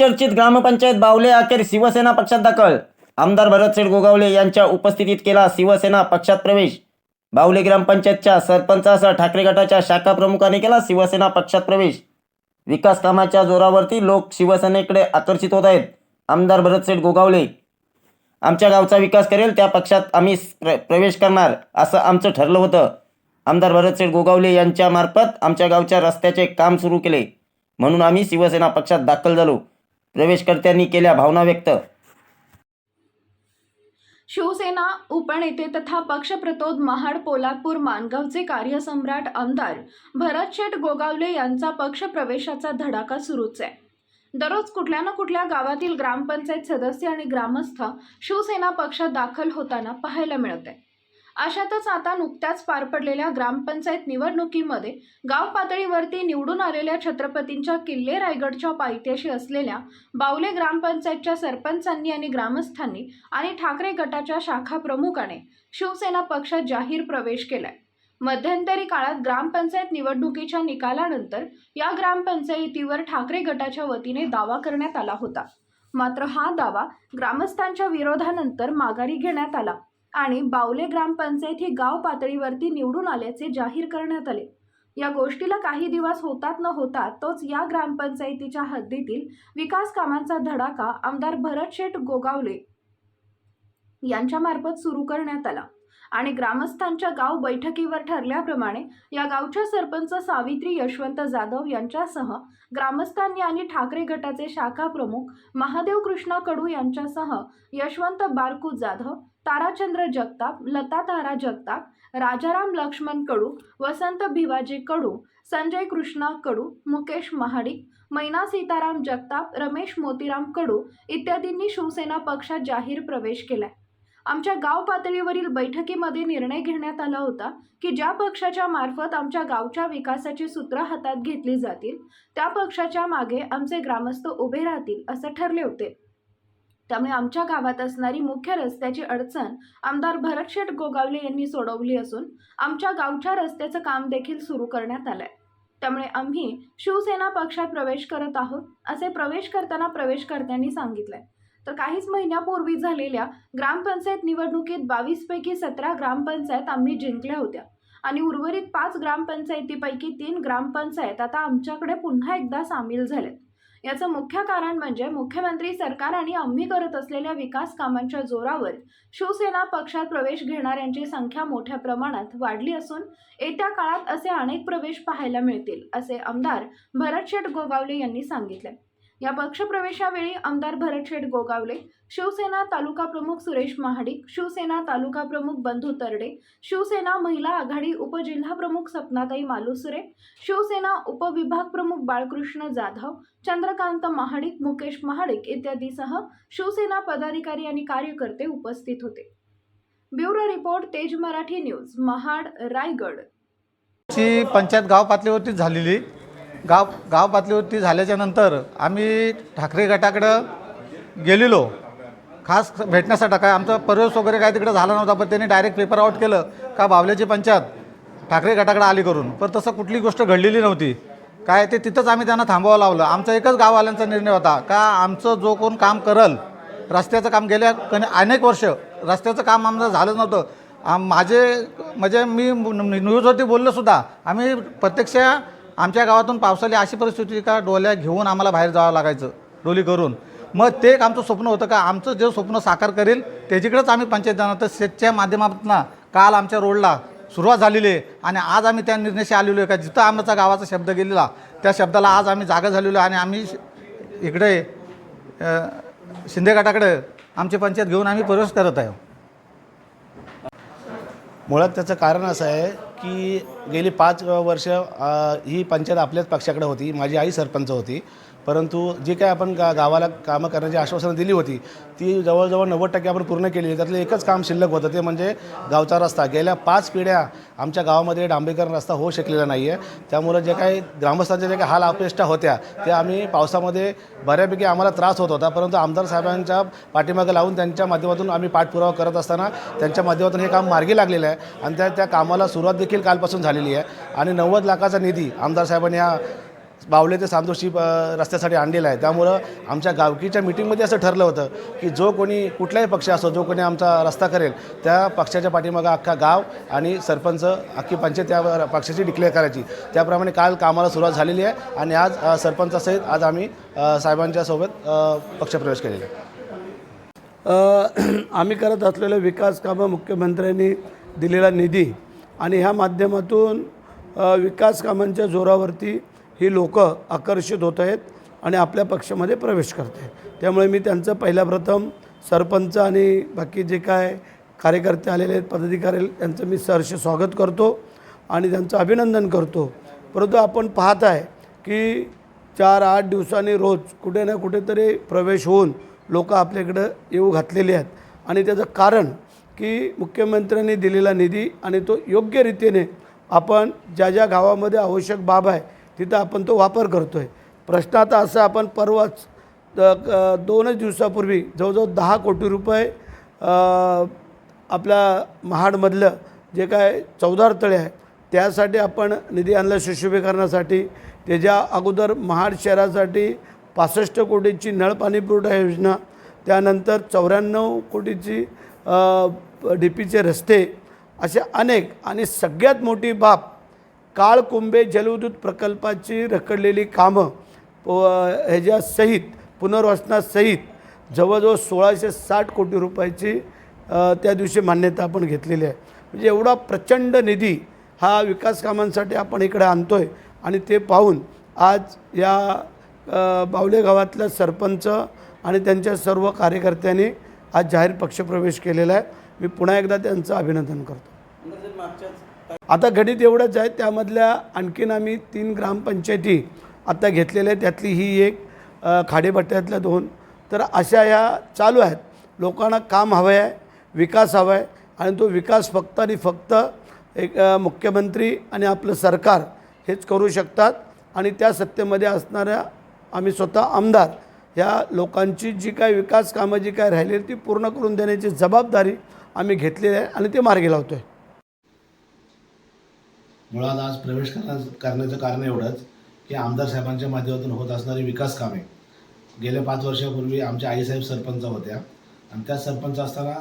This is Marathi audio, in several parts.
बहुचर्चित ग्रामपंचायत बावले अखेर शिवसेना पक्षात दाखल. आमदार भरतसेठ गोगावले यांच्या उपस्थितीत केला शिवसेना पक्षात प्रवेश. बावले ग्रामपंचायतच्या सरपंचासह ठाकरे गटाच्या शाखा प्रमुखाने केला शिवसेना पक्षात प्रवेश. विकास कामाच्या जोरावरती लोक शिवसेनेकडे आकर्षित होत आहेत आमदार भरतसेठ गोगावले. आमच्या गावचा विकास करेल त्या पक्षात आम्ही प्र प्रवेश करणार असं आमचं ठरलं होतं. आमदार भरतसेठ गोगावले यांच्या मार्फत आमच्या गावच्या रस्त्याचे काम सुरू केले. म्हणून आम्ही शिवसेना पक्षात दाखल झालो. प्रवेशकर्त्यांनी केल्या भावना व्यक्त. शिवसेना उपनेते तथा पक्षप्रतोद महाड पोलादपूर मानगावचे कार्यसम्राट आमदार भरत शेठ गोगावले यांचा पक्षप्रवेशाचा धडाका सुरूच आहे. दररोज कुठल्या ना कुठल्या गावातील ग्रामपंचायत सदस्य आणि ग्रामस्थ शिवसेना पक्षात दाखल होताना पाहायला मिळत आहे. अशातच आता नुकत्याच पार पडलेल्या ग्रामपंचायत निवडणुकीमध्ये गाव पातळीवरती निवडून आलेल्या छत्रपतींच्या किल्ले रायगडच्या पायथ्याशी असलेल्या बावले ग्रामपंचायतच्या सरपंचांनी आणि ग्रामस्थांनी आणि ठाकरे गटाच्या शाखा प्रमुखाने शिवसेना पक्षात जाहीर प्रवेश केलाय. मध्यंतरी काळात ग्रामपंचायत निवडणुकीच्या निकालानंतर या ग्रामपंचायतीवर ठाकरे गटाच्या वतीने दावा करण्यात आला होता. मात्र हा दावा ग्रामस्थांच्या विरोधानंतर माघारी घेण्यात आला. आणि बावले ग्रामपंचायत ही गाव पातळीवरती निवडून आल्याचे जाहीर करण्यात आले. या गोष्टीला काही दिवस होतात न होता तोच या ग्रामपंचायतीच्या हद्दीतील विकास कामांचा धडाका आमदार भरत शेठ गोगावले यांच्यामार्फत सुरू करण्यात आला. आणि ग्रामस्थांच्या गाव बैठकीवर ठरल्याप्रमाणे या गावच्या सरपंच सावित्री यशवंत जाधव यांच्यासह ग्रामस्थांनी आणि ठाकरे गटाचे शाखा प्रमुख महादेव कृष्ण कडू यांच्यासह यशवंत बारकू जाधव ताराचंद्र जगताप लता तारा जगताप राजाराम लक्ष्मण कडू वसंत भिवाजी कडू संजय कृष्णा कडू मुकेश महाडिक मैना सीताराम जगताप रमेश मोतीराम कडू इत्यादींनी शिवसेना पक्षात जाहीर प्रवेश केलाय. आमच्या गाव पातळीवरील बैठकीमध्ये निर्णय घेण्यात आला होता की ज्या पक्षाच्या मार्फत आमच्या गावच्या विकासाची सूत्र हातात घेतली जातील त्या पक्षाच्या मागे आमचे ग्रामस्थ उभे राहतील असं ठरले होते. त्यामुळे आमच्या गावात असणारी मुख्य रस्त्याची अडचण आमदार भरतशेठ गोगावले यांनी सोडवली असून आमच्या गावच्या रस्त्याचं काम देखील सुरू करण्यात आलंय. त्यामुळे आम्ही शिवसेना पक्षात प्रवेश करत आहोत असे प्रवेश करताना प्रवेशकर्त्यांनी सांगितलंय. तर काहीच महिन्यापूर्वी झालेल्या ग्रामपंचायत निवडणुकीत बावीसपैकी सतरा ग्रामपंचायत आम्ही जिंकल्या होत्या. आणि उर्वरित पाच ग्रामपंचायतीपैकी तीन ग्रामपंचायत आता आमच्याकडे पुन्हा एकदा सामील झालेत. याचं मुख्य कारण म्हणजे मुख्यमंत्री सरकार आणि आम्ही करत असलेल्या विकास कामांच्या जोरावर शिवसेना पक्षात प्रवेश घेणाऱ्यांची संख्या मोठ्या प्रमाणात वाढली असून येत्या काळात असे अनेक प्रवेश पाहायला मिळतील असे आमदार भरत शेठ गोगावले यांनी सांगितले. या पक्षप्रवेशावेळी आमदार भरतशेठ गोगावले शिवसेना तालुका प्रमुख सुरेश महाडिक शिवसेना तालुका प्रमुख बंधू तरडे शिवसेना महिला आघाडी उपजिल्हा प्रमुख सपनाताई मालुसरे शिवसेना उपविभाग प्रमुख बाळकृष्ण जाधव चंद्रकांत महाडिक मुकेश महाडिक इत्यादीसह शिवसेना पदाधिकारी आणि कार्यकर्ते उपस्थित होते. ब्युरो रिपोर्ट तेज मराठी न्यूज महाड रायगड. ची पंचायत गाव पातळीवरती झालेली गाव गाव पातळीवरती झाल्याच्यानंतर आम्ही ठाकरे गटाकडं गेलेलो. खास भेटण्यासाठी काय आमचा प्रवेश वगैरे काय तिकडे झाला नव्हता पण त्यांनी डायरेक्ट पेपर आउट केलं का बावल्याची पंचायत ठाकरे गटाकडे आली करून. पण तसं कुठली गोष्ट घडलेली नव्हती. काय ते तिथंच आम्ही त्यांना थांबवावं लावलं. आमचा एकच गाववाल्यांचा निर्णय होता का आमचं जो कोण काम करल रस्त्याचं काम गेल्या कने अनेक वर्ष रस्त्याचं काम आमचं झालं नव्हतं. आम माझे म्हणजे मी न्यूजवरती बोललो सुद्धा. आम्ही प्रत्यक्ष आमच्या गावातून पावसाळी अशी परिस्थिती का डोल्या घेऊन आम्हाला बाहेर जावं लागायचं डोली करून. मग ते एक आमचं स्वप्न होतं का आमचं जे स्वप्न साकार करेल त्याच्याकडेच आम्ही पंचायत जाणार. तर सेटच्या माध्यमातून काल आमच्या रोडला सुरुवात झालेली आहे आणि आज आम्ही त्या निर्णयाशी आलेलो आहे का जिथं आमचा गावाचा शब्द गेलेला त्या शब्दाला आज आम्ही जागा झालेलो आहे आणि आम्ही इकडे शिंदे गटाकडे आमची पंचायत घेऊन आम्ही प्रवेश करत आहे. मुळात त्याचं कारण असं आहे की गेली पाच वर्ष ही पंचायत आपल्याच पक्षाकडे होती माझी आई सरपंच होती. परंतु जे काय आपण गा गावाला कामं करण्याची आश्वासनं दिली होती ती जवळजवळ नव्वद टक्के आपण पूर्ण केली. त्यातलं एकच काम शिल्लक होतं ते म्हणजे गावचा रस्ता. गेल्या पाच पिढ्या आमच्या गावामध्ये डांबरीकरण रस्ता होऊ शकलेला नाही आहे त्यामुळं जे काही ग्रामस्थांच्या जे काही हाल अपेष्टा होत्या त्या आम्ही पावसामध्ये बऱ्यापैकी आम्हाला त्रास होत होता. परंतु आमदार साहेबांच्या पाठीमागे लावून त्यांच्या माध्यमातून आम्ही पाठपुरावा करत असताना त्यांच्या माध्यमातून हे काम मार्गी लागलेलं आहे. आणि त्या त्या कामाला सुरुवात देखील कालपासून झाली झालेली आहे. आणि नव्वद लाखाचा निधी आमदार साहेबांनी या बावले ते सांतोषी रस्त्यासाठी आणलेला आहे. त्यामुळं आमच्या गावकीच्या मिटिंगमध्ये असं ठरलं होतं की जो कोणी कुठलाही पक्ष असो जो कोणी आमचा रस्ता करेल त्या पक्षाच्या पाठीमागं अख्खा गाव आणि सरपंच अख्खी पंचायत त्या पक्षाची डिक्लेअर करायची. त्याप्रमाणे काल कामाला सुरुवात झालेली आहे आणि आज सरपंचासहित आज आम्ही साहेबांच्या सोबत पक्षप्रवेश केलेला आहे. आम्ही करत असलेलं विकास कामं मुख्यमंत्र्यांनी दिलेला निधी आणि ह्या माध्यमातून विकास कामांच्या जोरावरती ही लोक आकर्षित होत आहेत आणि आपल्या पक्षामध्ये प्रवेश करत आहेत. त्यामुळे मी त्यांचं पहिल्या प्रथम सरपंच आणि बाकी जे काय कार्यकर्ते आलेले आहेत पदाधिकारी त्यांचं मी सहर्ष स्वागत करतो आणि त्यांचं अभिनंदन करतो. परंतु आपण पाहत आहे की चार आठ दिवसांनी रोज कुठे ना कुठेतरी प्रवेश होऊन लोक आपल्याकडं येऊ घातलेली आहेत. आणि त्याचं कारण की मुख्यमंत्र्यांनी दिलेला निधी आणि तो योग्य रीतीने आपण ज्या ज्या गावामध्ये आवश्यक बाब आहे तिथं आपण तो वापर करतो आहे प्रश्न आता असा आपण परवाच दोनच दिवसापूर्वी जवळजवळ दहा कोटी रुपये आपल्या महाडमधलं जे काय चौदार तळे आहे त्यासाठी आपण निधी आणला सुशोभीकरणासाठी त्याच्या अगोदर महाड शहरासाठी पासष्ट कोटीची नळ पाणी पुरवठा योजना त्यानंतर चौऱ्याण्णव कोटीची डी पीचे रस्ते असे अनेक आणि सगळ्यात मोठी बाब काळकुंबे जलविद्युत प्रकल्पाची रखडलेली कामं प ह्याच्यासहित पुनर्वसनासहित जवळजवळ सोळाशे साठ कोटी रुपयाची त्या दिवशी मान्यता आपण घेतलेली आहे. म्हणजे एवढा प्रचंड निधी हा विकास कामांसाठी आपण इकडे आणतो आहे आणि ते पाहून आज या बावले गावातल्या सरपंच आणि त्यांच्या सर्व कार्यकर्त्यांनी आज जाहीर पक्षप्रवेश केलेला आहे. मी पुन्हा एकदा त्यांचं अभिनंदन करतो. आता घडीत एवढंच आहे त्यामधल्या आणखीन आम्ही तीन ग्रामपंचायती आता घेतलेल्या आहेत. त्यातली ही एक अ, खाडेपट्ट्यातल्या दोन. तर अशा ह्या चालू आहेत. लोकांना काम हवं आहे विकास हवा आहे आणि तो विकास फक्त आणि फक्त एक मुख्यमंत्री आणि आपलं सरकार हेच करू शकतात. आणि त्या सत्तेमध्ये असणाऱ्या आम्ही स्वतः आमदार ह्या लोकांची जी काय विकास कामं जी काय राहिली ती पूर्ण करून देण्याची जबाबदारी आम्ही घेतलेली आहे आणि ते मार्गी लावतो आहे मुळात आज प्रवेश करण्या करण्याचं कारण एवढंच की आमदार साहेबांच्या माध्यमातून होत असणारी विकास कामे. गेल्या पाच वर्षापूर्वी आमच्या आईसाहेब सरपंच होत्या आणि त्या सरपंच असताना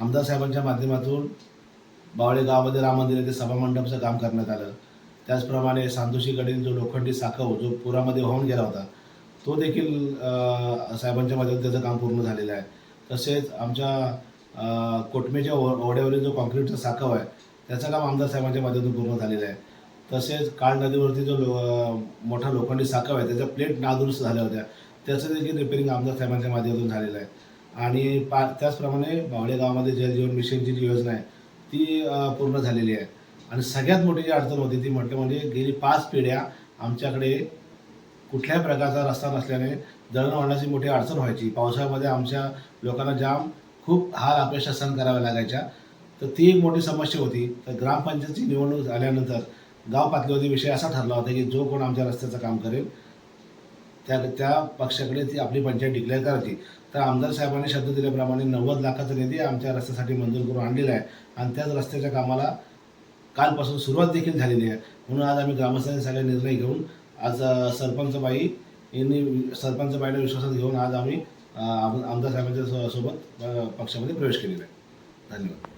आमदार साहेबांच्या माध्यमातून बावळे गावामध्ये राम मंदिर येथे सभामंडपचं काम करण्यात आलं. त्याचप्रमाणे सांदोशीकडील जो लोखंडी साखव जो पुरामध्ये वाहून गेला होता तो देखील साहेबांच्या माध्यमातून त्याचं काम पूर्ण झालेलं आहे. तसेच आमच्या कोटमेच्या ओढ्यावरील जो कॉन्क्रीटचा साखव आहे त्याचं काम आमदार साहेबांच्या माध्यमातून पूर्ण झालेलं आहे. तसेच काळ नदीवरती जो लो मोठा लोखंडी साखव आहे त्याच्या प्लेट नादुरुस्त झाल्या होत्या. त्याचं देखील रिपेरिंग आमदार साहेबांच्या माध्यमातून झालेलं आहे. आणि पा त्याचप्रमाणे बावळे गावामध्ये जल जीवन मिशनची जी योजना आहे ती पूर्ण झालेली आहे. आणि सगळ्यात मोठी जी अडचण होती ती म्हटलं म्हणजे गेली पाच पिढ्या आमच्याकडे कुठल्याही प्रकारचा रस्ता नसल्याने दळणवळणाची मोठी अडचण व्हायची. पावसाळ्यामध्ये आमच्या लोकांना जाम खूप हाल अपेक्षा सहन कराव्या लागायच्या. तर ती एक मोठी समस्या होती. तर ग्रामपंचायतची निवडणूक झाल्यानंतर गाव पातळीवरती विषय असा ठरला होता की जो कोण आमच्या रस्त्याचं काम करेल त्या त्या पक्षाकडे ती आपली पंचायत डिक्लेअर करायची. तर आमदार साहेबांनी शब्द दिल्याप्रमाणे नव्वद लाखाचा निधी आमच्या रस्त्यासाठी मंजूर करून आणलेला आहे. आणि त्याच रस्त्याच्या कामाला कालपासून सुरुवात देखील झालेली आहे. म्हणून आज आम्ही ग्रामस्थांनी सगळे निर्णय घेऊन आज सरपंचबाई सरपंच बाई यांनी सरपंच बाईला विश्वासात घेऊन आज आम्ही आम- आमदार साहेबांच्या सोबत पक्षामध्ये प्रवेश केलेला आहे. धन्यवाद.